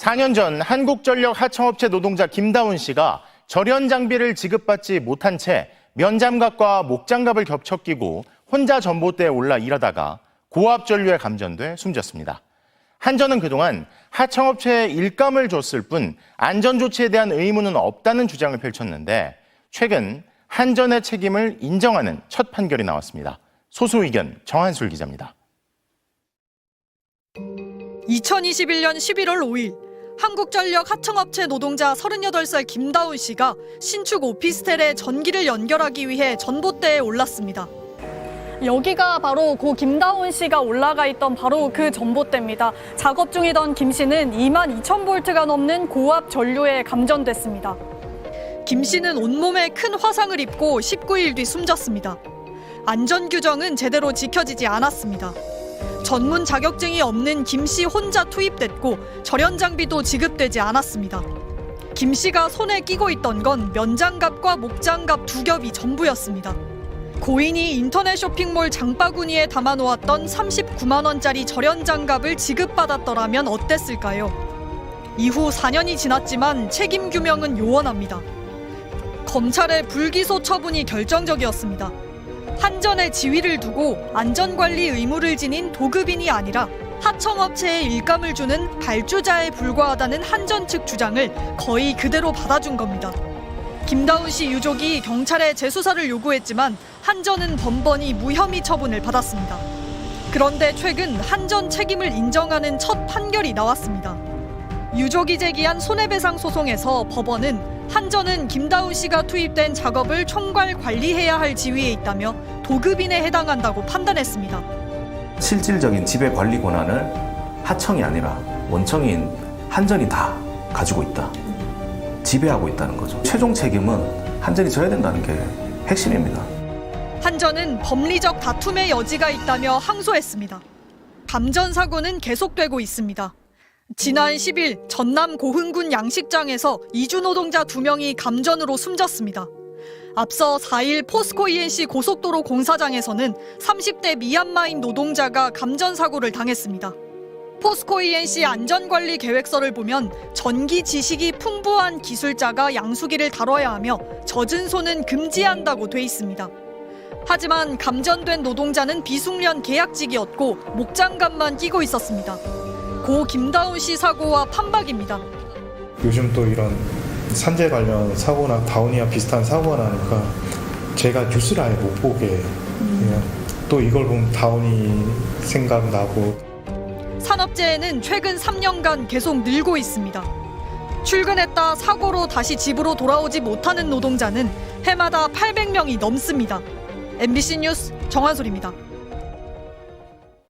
4년 전 한국전력 하청업체 노동자 김다운 씨가 절연 장비를 지급받지 못한 채 면장갑과 목장갑을 겹쳐 끼고 혼자 전봇대에 올라 일하다가 고압 전류에 감전돼 숨졌습니다. 한전은 그동안 하청업체에 일감을 줬을 뿐 안전 조치에 대한 의무는 없다는 주장을 펼쳤는데 최근 한전의 책임을 인정하는 첫 판결이 나왔습니다. 소수 의견 정한술 기자입니다. 2021년 11월 5일 한국전력 하청업체 노동자 38살 김다운 씨가 신축 오피스텔에 전기를 연결하기 위해 전봇대에 올랐습니다. 여기가 바로 고 김다운 씨가 올라가 있던 바로 그 전봇대입니다. 작업 중이던 김 씨는 2만 2천 볼트가 넘는 고압 전류에 감전됐습니다. 김 씨는 온몸에 큰 화상을 입고 19일 뒤 숨졌습니다. 안전 규정은 제대로 지켜지지 않았습니다. 전문 자격증이 없는 김 씨 혼자 투입됐고 절연 장비도 지급되지 않았습니다. 김 씨가 손에 끼고 있던 건 면장갑과 목장갑 두 겹이 전부였습니다. 고인이 인터넷 쇼핑몰 장바구니에 담아놓았던 39만 원짜리 절연 장갑을 지급받았더라면 어땠을까요? 이후 4년이 지났지만 책임 규명은 요원합니다. 검찰의 불기소 처분이 결정적이었습니다. 한전의 지위를 두고 안전관리 의무를 지닌 도급인이 아니라 하청업체에 일감을 주는 발주자에 불과하다는 한전 측 주장을 거의 그대로 받아준 겁니다. 김다운 씨 유족이 경찰에 재수사를 요구했지만 한전은 번번이 무혐의 처분을 받았습니다. 그런데 최근 한전 책임을 인정하는 첫 판결이 나왔습니다. 유족이 제기한 손해배상 소송에서 법원은 한전은 김다운 씨가 투입된 작업을 총괄 관리해야 할 지위에 있다며 도급인에 해당한다고 판단했습니다. 실질적인 지배 관리 권한을 하청이 아니라 원청인 한전이 다 가지고 있다. 지배하고 있다는 거죠. 최종 책임은 한전이 져야 된다는 게 핵심입니다. 한전은 법리적 다툼의 여지가 있다며 항소했습니다. 감전 사고는 계속되고 있습니다. 지난 10일 전남 고흥군 양식장에서 이주 노동자 2명이 감전으로 숨졌습니다. 앞서 4일 포스코 ENC 고속도로 공사장에서는 30대 미얀마인 노동자가 감전 사고를 당했습니다. 포스코 ENC 안전관리 계획서를 보면 전기 지식이 풍부한 기술자가 양수기를 다뤄야 하며 젖은 손은 금지한다고 돼 있습니다. 하지만 감전된 노동자는 비숙련 계약직이었고 목장갑만 끼고 있었습니다. 고 김다운 씨 사고와 판박입니다. 요즘 또 이런 산재 관련 사고나 다운이와 비슷한 사고가 나니까 제가 뉴스를 아예 못 보게 해요. 또 이걸 보면 다운이 생각나고 산업재해는 최근 3년간 계속 늘고 있습니다. 출근했다 사고로 다시 집으로 돌아오지 못하는 노동자는 해마다 800명이 넘습니다. MBC 뉴스 정한솔입니다.